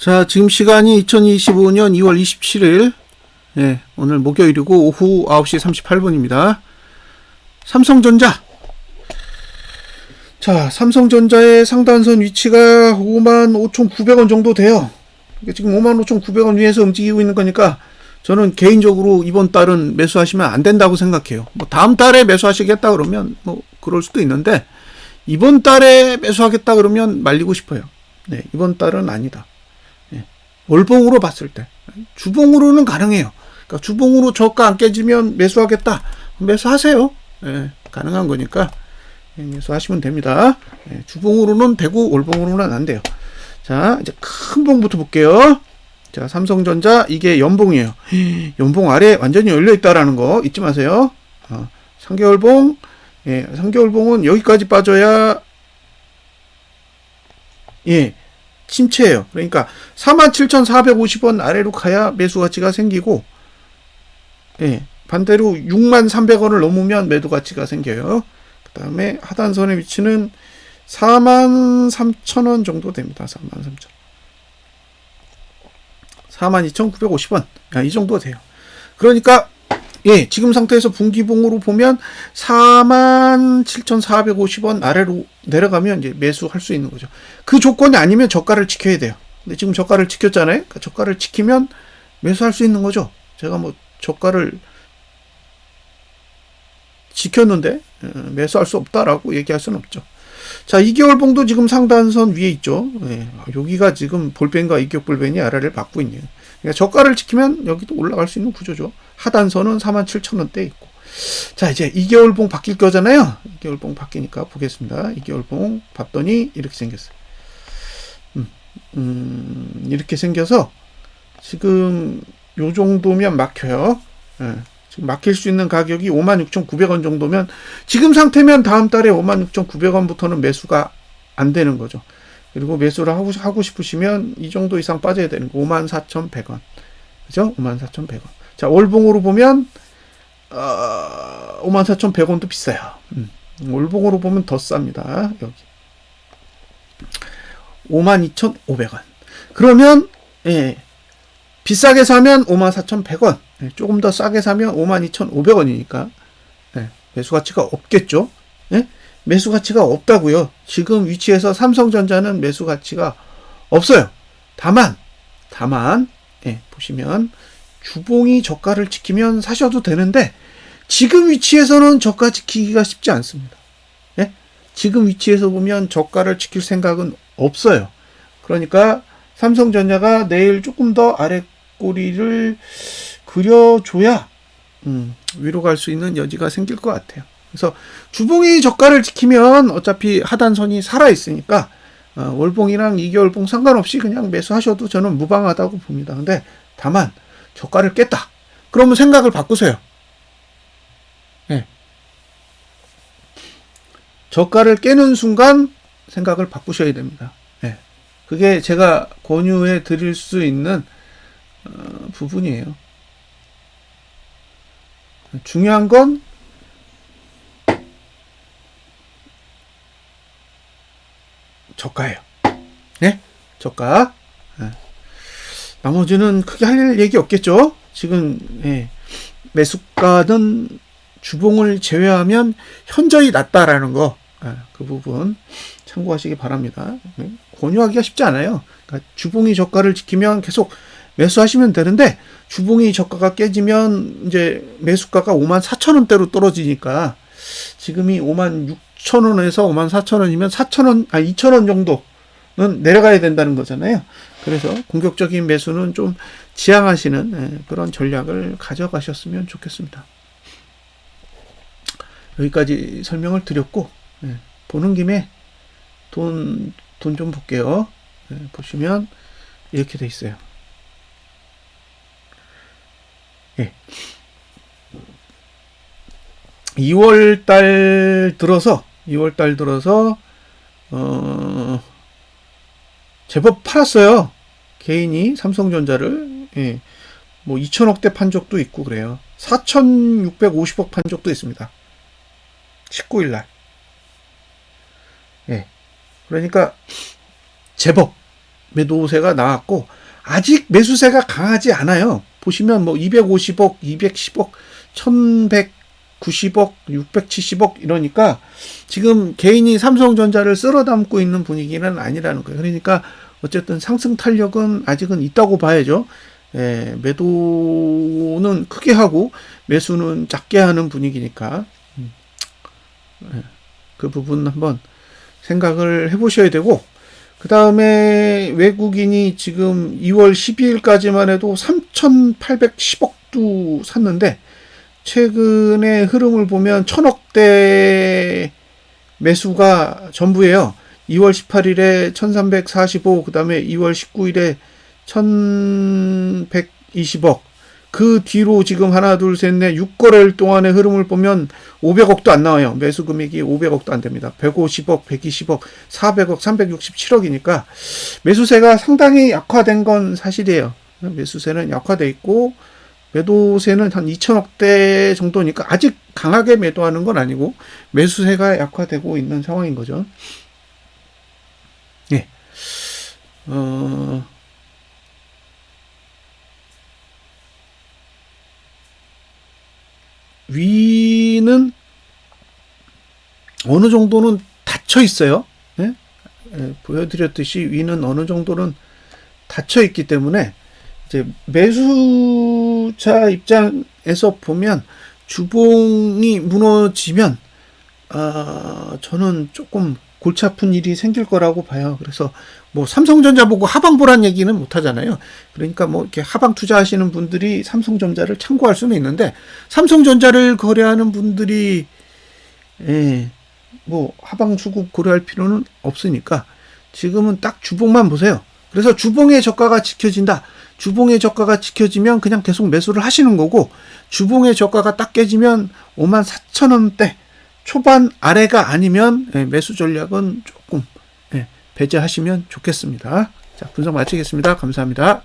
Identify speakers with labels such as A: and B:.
A: 자, 지금 시간이 2025년 2월 27일. 예, 오늘 목요일이고 오후 9시 38분입니다. 삼성전자. 자, 삼성전자의 상단선 위치가 55,900원 정도 돼요. 지금 55,900원 위에서 움직이고 있는 거니까 저는 개인적으로 이번 달은 매수하시면 안 된다고 생각해요. 뭐 다음 달에 매수하시겠다 그러면 뭐 그럴 수도 있는데 이번 달에 매수하겠다 그러면 말리고 싶어요. 네, 이번 달은 아니다. 네, 월봉으로 봤을 때 주봉으로는 가능해요. 그러니까 주봉으로 저가 안 깨지면 매수하겠다. 매수하세요. 네, 가능한 거니까 예, 매수하시면 됩니다. 네, 주봉으로는 되고 월봉으로는 안 돼요. 자, 이제 큰 봉부터 볼게요. 자, 삼성전자 이게 연봉이에요. 연봉 아래 완전히 열려 있다라는 거 잊지 마세요. 어, 3개월 봉, 예, 3개월 봉은 여기까지 빠져야 예, 침체예요. 그러니까 47,450원 아래로 가야 매수 가치가 생기고 예, 반대로 63,300원을 넘으면 매도 가치가 생겨요. 그다음에 하단선의 위치는 43,000원 정도 됩니다. 43,000원. 42,950원. 야, 이 정도 돼요. 그러니까 예, 지금 상태에서 분기봉으로 보면 47,450원 아래로 내려가면 이제 매수할 수 있는 거죠. 그 조건이 아니면 저가를 지켜야 돼요. 근데 지금 저가를 지켰잖아요. 그러니까 저가를 지키면 매수할 수 있는 거죠. 제가 뭐 저가를 지켰는데 어, 매수할 수 없다라고 얘기할 수는 없죠. 자, 2개월 봉도 지금 상단선 위에 있죠. 예, 여기가 지금 볼펜과 이격 볼펜이 아래를 받고 있네요. 그러니까 저가를 지키면 여기도 올라갈 수 있는 구조죠. 하단선은 47,000원대 있고. 자, 이제 2개월 봉 바뀔 거잖아요. 2개월 봉 바뀌니까 보겠습니다. 2개월 봉 봤더니 이렇게 생겼어요. 음, 음, 이렇게 생겨서 지금 요 정도면 막혀요. 예. 지금 막힐 수 있는 가격이 56,900원 정도면 지금 상태면 다음 달에 56,900원부터는 매수가 안 되는 거죠. 그리고 매수를 하고, 하고 싶으시면 이 정도 이상 빠져야 되는 거 54,100원. 그죠? 54,100원. 자, 월봉으로 보면 어, 54,100원도 비싸요. 음. 월봉으로 보면 더 쌉니다. 여기. 52,500원. 그러면 예. 비싸게 사면 54,100원. 네, 조금 더 싸게 사면 52,500원이니까 네, 매수 가치가 없겠죠. 네? 매수 가치가 없다고요. 지금 위치에서 삼성전자는 매수 가치가 없어요. 다만 다만 예, 보시면 주봉이 저가를 지키면 사셔도 되는데 지금 위치에서는 저가 지키기가 쉽지 않습니다. 예? 지금 위치에서 보면 저가를 지킬 생각은 없어요. 그러니까 삼성전자가 내일 조금 더 아래 꼬리를 그려줘야 음, 위로 갈 수 있는 여지가 생길 것 같아요. 그래서 주봉이 저가를 지키면 어차피 하단선이 살아 있으니까 어, 월봉이랑 2개월봉 상관없이 그냥 매수하셔도 저는 무방하다고 봅니다. 근데 다만 저가를 깼다. 그러면 생각을 바꾸세요. 네. 저가를 깨는 순간 생각을 바꾸셔야 됩니다. 네. 그게 제가 권유해 드릴 수 있는 어, 부분이에요. 중요한 건 저가예요. 네? 저가. 네. 나머지는 크게 할 얘기 없겠죠? 지금, 예. 매수가는 주봉을 제외하면 현저히 낮다라는 거, 예. 그 부분 참고하시기 바랍니다. 네. 권유하기가 쉽지 않아요. 그러니까 주봉이 저가를 지키면 계속 매수하시면 되는데 주봉이 저가가 깨지면 이제 매수가가 5만 4천 원대로 떨어지니까 지금이 5만 6 천 원에서 5만 4천 원이면 4천 원, 아 2천 원 정도는 내려가야 된다는 거잖아요. 그래서 공격적인 매수는 좀 지양하시는 예, 그런 전략을 가져가셨으면 좋겠습니다. 여기까지 설명을 드렸고 예, 보는 김에 돈 돈 좀 볼게요. 예, 보시면 이렇게 돼 있어요. 예. 2월 달 들어서 2월 달 들어서 어 제법 팔았어요. 개인이 삼성전자를 예. 뭐 2천억대 판 적도 있고 그래요. 4,650억 판 적도 있습니다. 19일 날. 예. 그러니까 제법 매도세가 나왔고 아직 매수세가 강하지 않아요. 보시면 뭐 250억, 210억, 1190억, 670억 이러니까 지금 개인이 삼성전자를 쓸어 담고 있는 분위기는 아니라는 거예요. 그러니까 어쨌든 상승 탄력은 아직은 있다고 봐야죠. 예, 매도는 크게 하고 매수는 작게 하는 분위기니까 음, 예, 그 부분 한번 생각을 해보셔야 되고 그 다음에 외국인이 지금 2월 12일까지만 해도 3,810억도 샀는데 최근의 흐름을 보면 천억대 매수가 전부예요. 2월 18일에 1345, 그 다음에 2월 19일에 1120억. 그 뒤로 지금 하나, 둘, 셋, 넷, 6거래일 동안의 흐름을 보면 500억도 안 나와요. 매수 금액이 500억도 안 됩니다. 150억, 120억, 400억, 367억이니까 매수세가 상당히 약화된 건 사실이에요. 매수세는 약화돼 있고 매도세는 한 2천억대 정도니까 아직 강하게 매도하는 건 아니고 매수세가 약화되고 있는 상황인 거죠. 예. 어, 위는 어느 정도는 닫혀 있어요. 예? 예, 보여드렸듯이 위는 어느 정도는 닫혀 있기 때문에 이제 매수 자 입장에서 보면 주봉이 무너지면 아 저는 조금 골치 아픈 일이 생길 거라고 봐요. 그래서 뭐 삼성전자 보고 하방 보란 얘기는 못 하잖아요. 그러니까 뭐 이렇게 하방 투자하시는 분들이 삼성전자를 참고할 수는 있는데 삼성전자를 거래하는 분들이 예, 뭐 하방 수급 고려할 필요는 없으니까 지금은 딱 주봉만 보세요. 그래서 주봉의 저가가 지켜진다. 주봉의 저가가 지켜지면 그냥 계속 매수를 하시는 거고 주봉의 저가가 딱 깨지면 5만 4천 원대 초반 아래가 아니면 예, 매수 전략은 조금 예, 배제하시면 좋겠습니다. 자, 분석 마치겠습니다. 감사합니다.